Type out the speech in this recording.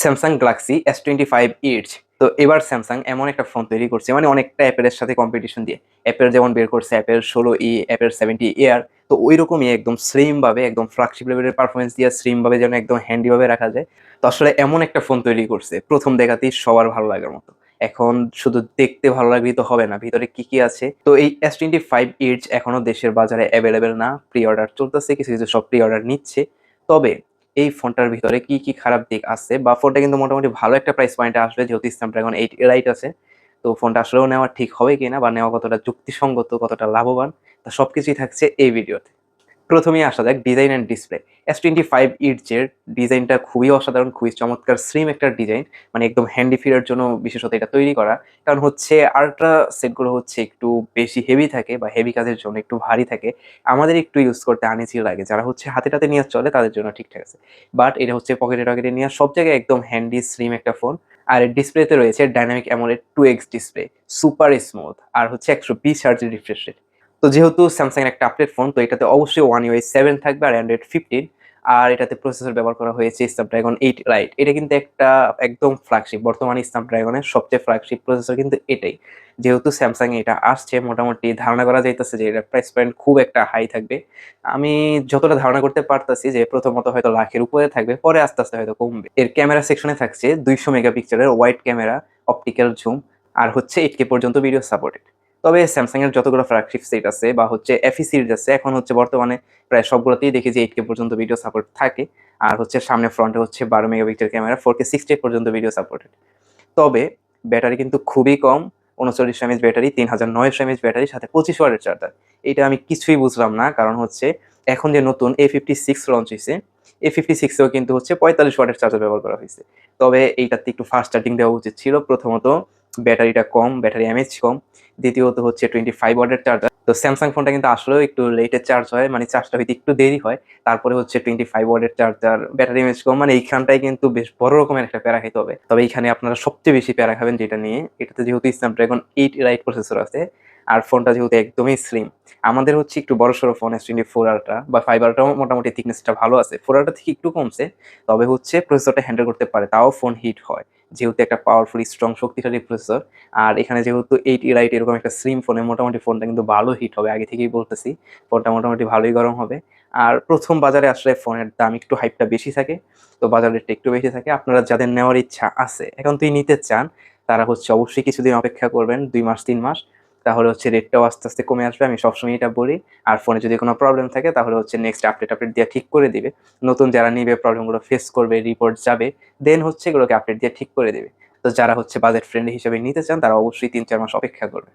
Samsung Galaxy S twenty five it's তো এবার Samsung এমন একটা ফোন তৈরি করছে মানে অনেকটা অ্যাপের সাথে কম্পিটিশন দিয়ে। অ্যাপেল যেমন বের করছে অ্যাপের ষোলো ই অ্যাপেল সেভেন্টি এয়ার তো ওই রকমই একদম স্লিম ভাবে, একদম ফ্ল্যাগশিপ লেভেলের পারফরমেন্স দিয়ে স্লিম ভাবে যেন একদম হ্যান্ডিভাবে রাখা যায়। তো আসলে এমন একটা ফোন তৈরি করছে, প্রথম দেখাতেই সবার ভালো লাগার মতো। এখন শুধু দেখতে ভালো লাগলেই তো হবে না, ভিতরে কি কি আছে? তো এই এস টোয়েন্টি ফাইভ ইটস এখনও দেশের বাজারে অ্যাভেলেবেল না প্রি অর্ডার চলতেছে, কিছু কিছু সব প্রি অর্ডার নিচ্ছে। তবে এই ফোনটার ভিতরে কি কি খারাপ দিক আছে? বা ফোনটা কিন্তু মোটামুটি ভালো একটা প্রাইস পয়েন্টে আসবে, যেহেতু স্ন্যাপড্রাগন এইট এলাইট আছে। তো ফোনটা আসলেও নেওয়া ঠিক হবে কিনা বা নেওয়া কতটা যুক্তিসঙ্গত, কতটা লাভবান, তা সব কিছুই থাকছে এই ভিডিওতে প্রথমেই আসা যাক design and display S twenty five ইটসের ডিজাইনটা খুবই অসাধারণ, খুবই চমৎকার স্লিম একটা ডিজাইন মানে একদম হ্যান্ডি ফিরের জন্য বিশেষত এটা তৈরি করা। কারণ হচ্ছে আল্ট্রা সেটগুলো হচ্ছে একটু বেশি হেভি থাকে বা হেভি কাজের জন্য একটু ভারী থাকে। আমাদের একটু ইউজ করতে আনিজি লাগে। যারা হচ্ছে হাতে টাতে নিয়ে চলে, তাদের জন্য ঠিকঠাক আছে। বাট এটা হচ্ছে পকেটে টকেটে নিয়ে সব জায়গায় একদম হ্যান্ডি স্লিম একটা ফোন আর ডিসপ্লেতে রয়েছে dynamic AMOLED two X display super smooth আর হচ্ছে একশো বিশ হার্জের রিফ্রেশ রেট তো যেহেতু স্যামসাং এর একটা আপডেট ফোন তো এটাতে অবশ্যই ওয়ান ইউআই সেভেন থাকবে আর অ্যান্ড্রয়েড ফিফটিন আর এটাতে প্রসেসর ব্যবহার করা হয়েছে স্ন্যাপড্রাগন এইট রাইট এটা কিন্তু একটা একদম ফ্ল্যাগশিপ বর্তমানে স্ন্যাপড্রাগনের সবচেয়ে ফ্ল্যাগশিপ প্রসেসর কিন্তু এটাই। যেহেতু স্যামসাং এটা আসছে, মোটামুটি ধারণা করা যাইতেছে যে এটা প্রাইস পয়েন্ট খুব একটা হাই থাকবে। আমি যতটা ধারণা করতে পারতাছি যে প্রথমত হয়তো লাখের উপরে থাকবে, পরে আস্তে আস্তে হয়তো কমবে। এর ক্যামেরা সেকশনে থাকছে দুইশো মেগাপিক্সেলের ওয়াইড ক্যামেরা অপটিক্যাল জুম আর হচ্ছে এইট কে পর্যন্ত ভিডিও সাপোর্টেড তবে স্যামসাং এর যতগুলো ফ্ল্যাগশিপ সেট আছে বা হচ্ছে এফি সিরিজ আছে, এখন হচ্ছে বর্তমানে প্রায় সবগুলোতেই দেখি যে এইট কে পর্যন্ত ভিডিও সাপোর্ট থাকে। আর হচ্ছে সামনে ফ্রন্টে হচ্ছে বারো megapixel camera four K sixty পর্যন্ত ভিডিও সাপোর্টেড তবে ব্যাটারি কিন্তু খুবই কম, উনচল্লিশ এমএচ ব্যাটারি তিন হাজার নয়শো এমএচ ব্যাটারি সাথে পঁচিশ ওয়ার্ডের চার্জার এটা আমি কিছুই বুঝলাম না, কারণ হচ্ছে এখন যে নতুন এ ফিফটি সিক্স লঞ্চ হয়েছে এ ফিফটি সিক্সেও কিন্তু হচ্ছে পঁয়তাল্লিশ ওয়াটের চার্জার ব্যবহার করা হয়েছে তবে এইটাতে একটু ফাস্ট চার্জিং দেওয়া উচিত ছিল। প্রথমত ব্যাটারিটা কম, ব্যাটারি এমএচ কম। দ্বিতীয়ত হচ্ছে টোয়েন্টি ফাইভ ওয়ার্ডের চার্জার তো স্যামসাং ফোনটা কিন্তু আসলেও একটু লেটে চার্জ হয় মানে চার্জটা হইতে একটু দেরি হয়। তারপরে হচ্ছে টোয়েন্টি ফাইভ ওয়ার্ডের চার্জার ব্যাটারি এমএচ কম মানে এইখানটাই কিন্তু বেশ বড় রকমের একটা প্যারা খাইতে হবে। তবে এইখানে আপনারা সবচেয়ে বেশি প্যারা খাবেন যেটা নিয়ে, এটাতে যেহেতু স্ন্যাপড্রাগন এইট রাইট প্রসেসর আছে, আর ফোনটা যেহেতু একদমই স্লিম আমাদের হচ্ছে একটু বড় সড়ো phone S twenty four ultra বা ফাইভ আলট্রাও মোটামুটি থিকনেসটা ভালো আছে। ফোর আলট্রা থেকে একটু কমছে, তবে হচ্ছে প্রসেসরটা হ্যান্ডেল করতে পারে, তাও ফোন হিট হয়। যেহেতু একটা পাওয়ারফুল স্ট্রং শক্তিশালী প্রসেসর আর এখানে যেহেতু এইট রাইট এরকম একটা স্লিম ফোনে মোটামুটি ফোনটা কিন্তু ভালো হিট হবে, আগে থেকেই বলতেছি। ফোনটা মোটামুটি ভালোই গরম হবে। আর প্রথম বাজারে আসলে ফোনের দাম একটু হাইপটা বেশি থাকে, তো বাজার রেটটা একটু বেশি থাকে। আপনারা যাদের নেওয়ার ইচ্ছা আছে, এখন তুই নিতে চান, তারা হচ্ছে অবশ্যই কিছুদিন অপেক্ষা করবেন, দুই মাস, তিন মাস। তাহলে হচ্ছে রেটটাও আস্তে আস্তে কমে আসবে। আমি সবসময় এটা বলি। আর ফোনে যদি কোনো প্রবলেম থাকে, তাহলে হচ্ছে নেক্সট আপডেট আপডেট দিয়ে ঠিক করে দিবে। নতুন যারা নিবে প্রবলেমগুলো ফেস করবে রিপোর্ট যাবে দেন হচ্ছে এগুলোকে আপডেট দিয়ে ঠিক করে দেবে। তো যারা হচ্ছে বাজেট ফ্রেন্ড হিসেবে নিতে চান, তারা অবশ্যই তিন চার মাস অপেক্ষা করবে।